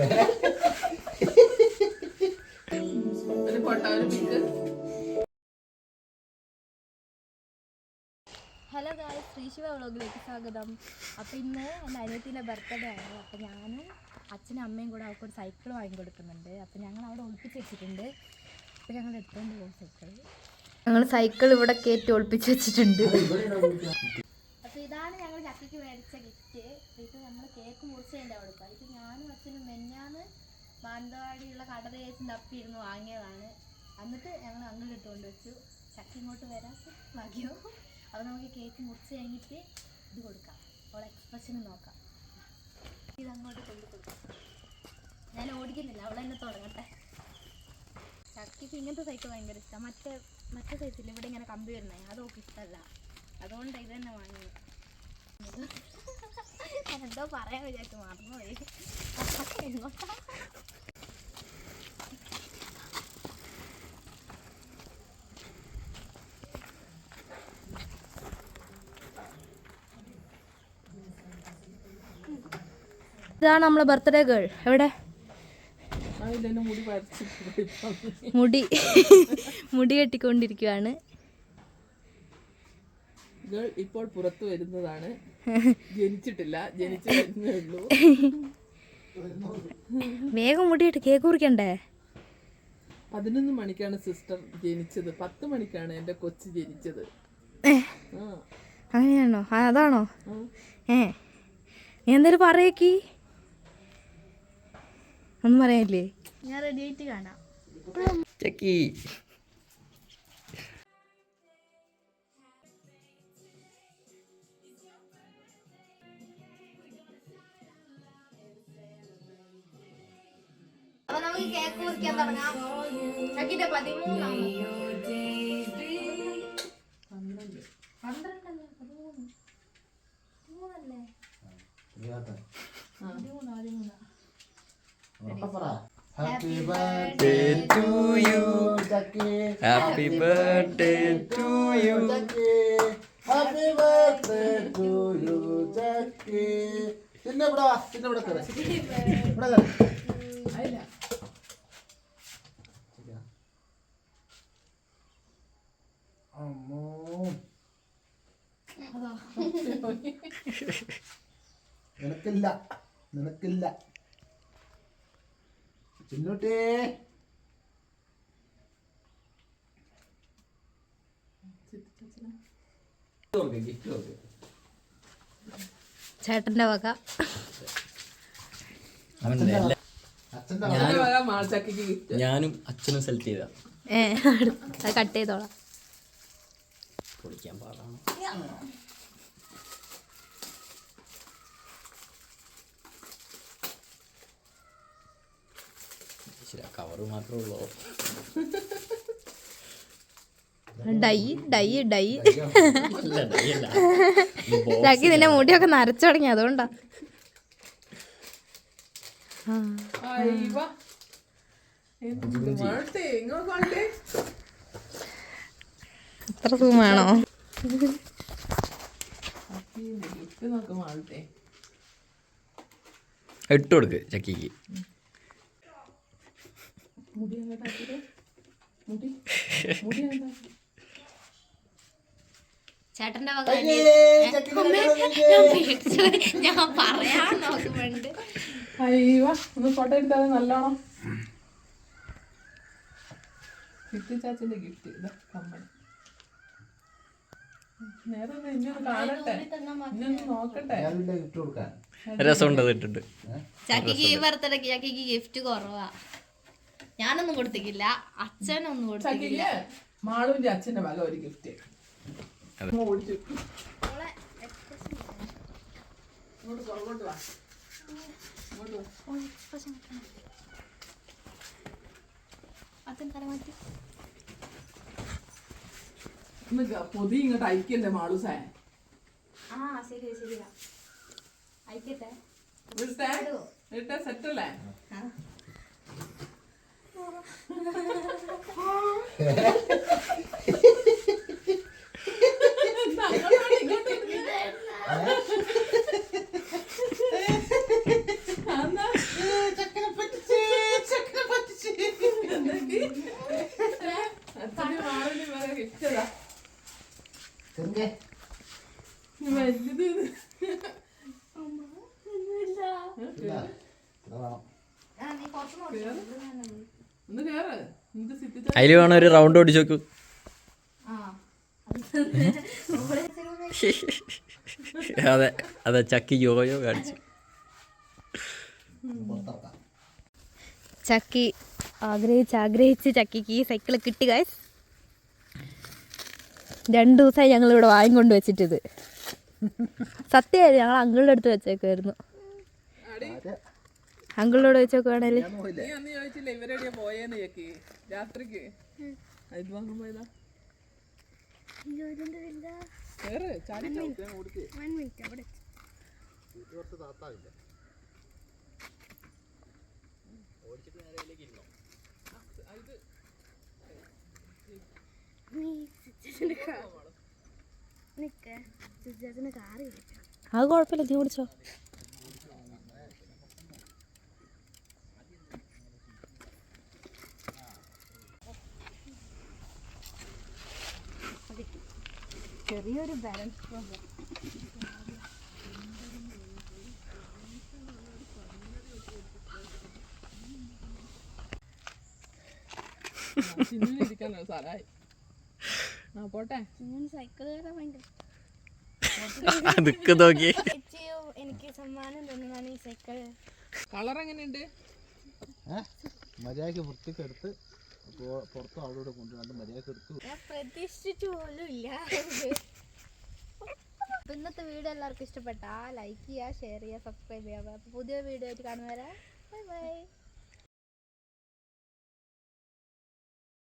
Hello ഗായ് ശ്രീശിവ വ്ളോഗിലേക്ക് സ്വാഗതം. അപ്പൊ ഇന്ന് എന്റെ അനിയത്തിന്റെ ബർത്ത്ഡേ ആണ്. അപ്പൊ ഞാനും അച്ഛനും അമ്മയും കൂടെ അവൾക്ക് ഒരു സൈക്കിൾ വാങ്ങിക്കൊടുക്കുന്നുണ്ട് അപ്പൊ ഞങ്ങൾ അവിടെ ഒളിപ്പിച്ച് വെച്ചിട്ടുണ്ട്. അപ്പൊ ഞങ്ങൾ എടുത്തുകൊണ്ട് പോകും സൈക്കിൾ ഞങ്ങൾ സൈക്കിൾ ഇവിടെ കയറ്റി ഒളിപ്പിച്ച് വെച്ചിട്ടുണ്ട്. ചക്കയ്ക്ക് മേടിച്ച ഗിഫ്റ്റ് ഇത് നമ്മൾ കേക്ക് മുറിച്ചതിന്റെ അവിടെ ഇത് ഞാനും അച്ഛനും മെഞ്ഞാന്ന് മാനന്തവാടിയുള്ള ചേച്ചി തപ്പിയിരുന്ന് വാങ്ങിയതാണ്. എന്നിട്ട് ഞങ്ങൾ അങ്ങനെ ഇട്ടുകൊണ്ട് വെച്ചു. ചക്ക ഇങ്ങോട്ട് വരാൻ ഭാഗ്യോ. അപ്പോൾ നമുക്ക് കേക്ക് മുറിച്ച് കഴിഞ്ഞിട്ട് ഇത് കൊടുക്കാം. അവളെ എക്സ്പ്രഷന് നോക്കാം. അങ്ങോട്ട് കൊണ്ടു കൊടുക്കാം. ഞാൻ ഓടിക്കുന്നില്ല. അവളെ തന്നെ തുടങ്ങട്ടെ. ചക്കിക്ക് ഇങ്ങനത്തെ സൈക്കിൾ ഭയങ്കര ഇഷ്ടമാണ് മറ്റേ മറ്റേ സൈസിൽ ഇവിടെ ഇങ്ങനെ കമ്പി വരുന്നത് അതോക്ക് ഇഷ്ടമല്ല അതുകൊണ്ട് ഇത് തന്നെ വാങ്ങിയത്. എന്തോ പറയാൻ വിചാരിച്ചു മറന്നുപോയി. എങ്ങോട്ടാ ഇതാണ് നമ്മളെ ബർത്ത്ഡേ ഗേൾ. എവിടെ? മുടി മുടി. കെട്ടിക്കൊണ്ടിരിക്കുകയാണ് ഗേൾ ഇപ്പോൾ പുറത്തു വരുന്നതാണ്. ജനിച്ചിട്ടില്ല. ജനിച്ചു വരുന്നേ ഉള്ളൂ. വേഗം മുടിയിട്ട് കേക്ക് കുറിക്കണ്ടേ? പതിനൊന്ന് മണിക്കാണ് സിസ്റ്റർ ജനിച്ചത്. പത്ത് മണിക്കാണ് എന്റെ കൊച്ചു ജനിച്ചത്. ആ. അങ്ങനെയാണോ? അതാണോ? ഏ. നീ എന്തായാലും പറയേക്കി? ഒന്നും പറയാനില്ലേ? ഞാൻ ഡേറ്റ് കാണാം. ചക്കി. നമുക്ക് കേക്ക് മുറിക്കാൻ തുടങ്ങാം ചക്കിന്റെ പതിമൂന്നാം പന്ത്രണ്ടല്ലേ പതിമൂന്ന് പതിമൂന്നല്ലേ Happy birthday to you. Jackie. Happy birthday to you Jackie. Happy birthday to you, Jackie. പിന്നെ ഇവിടെ വാ, പിന്നെ ഇവിടെ കേറ്. ഇവിടെ. അമ്മോ. നിനക്കില്ല നിനക്കില്ല. ചിന്നൂട്ടേ. ചേട്ടന്റെ വക. ഞാനും അച്ഛനും സെലക്ട് ചെയ്ത. കട്ട് ചെയ്തോളാം. പൊളിക്കാൻ പാടാണ്. ശരി കവറ് മാത്രമേ ഉള്ളൂ. Dye dye dye. ചക്കി നിന്റെ മുടിയൊക്കെ നരച്ചു തുടങ്ങി അതുകൊണ്ടാ. ആ. അയ്യവ. എന്ത് മാൾട്ടേ ഇങ്ങോട്ട് മാൾട്ടേ അത്ര സൂമാണോ ഇട്ട് കൊടുക്ക് ചക്കിക്ക്. ചേട്ടന്റെ വക അയ്യേ, ഞാൻ പറയാൻ നോക്കുന്നുണ്ട്. അയ്യവ ഒന്ന് ഫോട്ടോ എടുത്താൽ നല്ലോണം. ഗിഫ്റ്റ് ചാച്ചന്റെ ഗിഫ്റ്റ് ഇതാ കമ്മൽ നേരെ ഒന്ന് ഇനി ഒന്ന് കാണട്ടെ ഇനി ഒന്ന് നോക്കട്ടെ ഞാനില്ല ഗിഫ്റ്റ് കൊടുക്കാൻ രസമുണ്ട് അത് ഇട്ടിട്ട്. ചക്കിക്ക് ഈ ബർത്ത്ഡേക്ക് ചക്കിക്ക് ഗിഫ്റ്റ് കുറവാ. ഞാനൊന്നും കൊടുത്തിക്കില്ല. അച്ഛനൊന്നും കൊടുത്തിട്ടില്ല മാളൂന്റെ മാളുവിന്റെ അച്ഛന്റെ വക ഒരു ഗിഫ്റ്റ് അച്ഛൻ തല മാറ്റി? ഒന്ന് പൊതി ഇങ്ങോട്ട് അയക്കല്ലേ മാളൂസേ ആ ശരി ശരിയാ അയക്കട്ടെ? വിട്ടേ വിട്ടേ സെറ്റല്ലേ? ചക്കനെ പറ്റിച്ച് എന്തൊക്കെ? മാറി ഇഷ്ടതാ. അതിൽ വേണം ഒരു റൗണ്ട് ഓടിച്ചു നോക്കൂ അതെ അതെ ചക്കി യോയോ കാണിച്ചു. ചക്കി ആഗ്രഹിച്ച് ആഗ്രഹിച്ച് ചക്കിക്ക് ഈ സൈക്കിൾ കിട്ടി ഗൈസ് രണ്ടു ദിവസമായി ഞങ്ങൾ ഇവിടെ വായും കൊണ്ട് വെച്ചിട്ടിത്. സത്യമായിരുന്നു ഞങ്ങൾ അങ്കിളുടെ അടുത്ത് വെച്ചേക്കുമായിരുന്നു അങ്കിളിനോട് വെച്ചേക്കുവാണേൽ. നീ അന്ന് ചോദിച്ചില്ല ഇവരെവിടെയാ പോയേന്ന് ചേക്കി രാത്രിക്ക്. ഇത്. അത് കുഴപ്പമില്ല തീ ഓടിച്ചോ ചെറിയൊരു ബാലൻസ് പ്രോബ്ലം ഇരിക്കാനോ ആ പോട്ടെ. സൈക്കിൾ കയറാൻ ഭയങ്കര അതൊക്കെ നോക്കി. എനിക്ക് സമ്മാനം തന്നതാണ് ഈ സൈക്കിൾ കളർ എങ്ങനെയുണ്ട്? പുറത്ത് എടുത്തു. ഞാൻ പ്രതീക്ഷിച്ചിട്ട് പോലും ഇല്ല. അപ്പൊ ഇന്നത്തെ വീഡിയോ എല്ലാവർക്കും ഇഷ്ടപ്പെട്ടാ ലൈക്ക് ചെയ്യുക ഷെയർ ചെയ്യുക സബ്സ്ക്രൈബ് ചെയ്യുക അപ്പൊ പുതിയ വീഡിയോ ആയിട്ട് കാണുന്നവരാ ബൈ ബൈ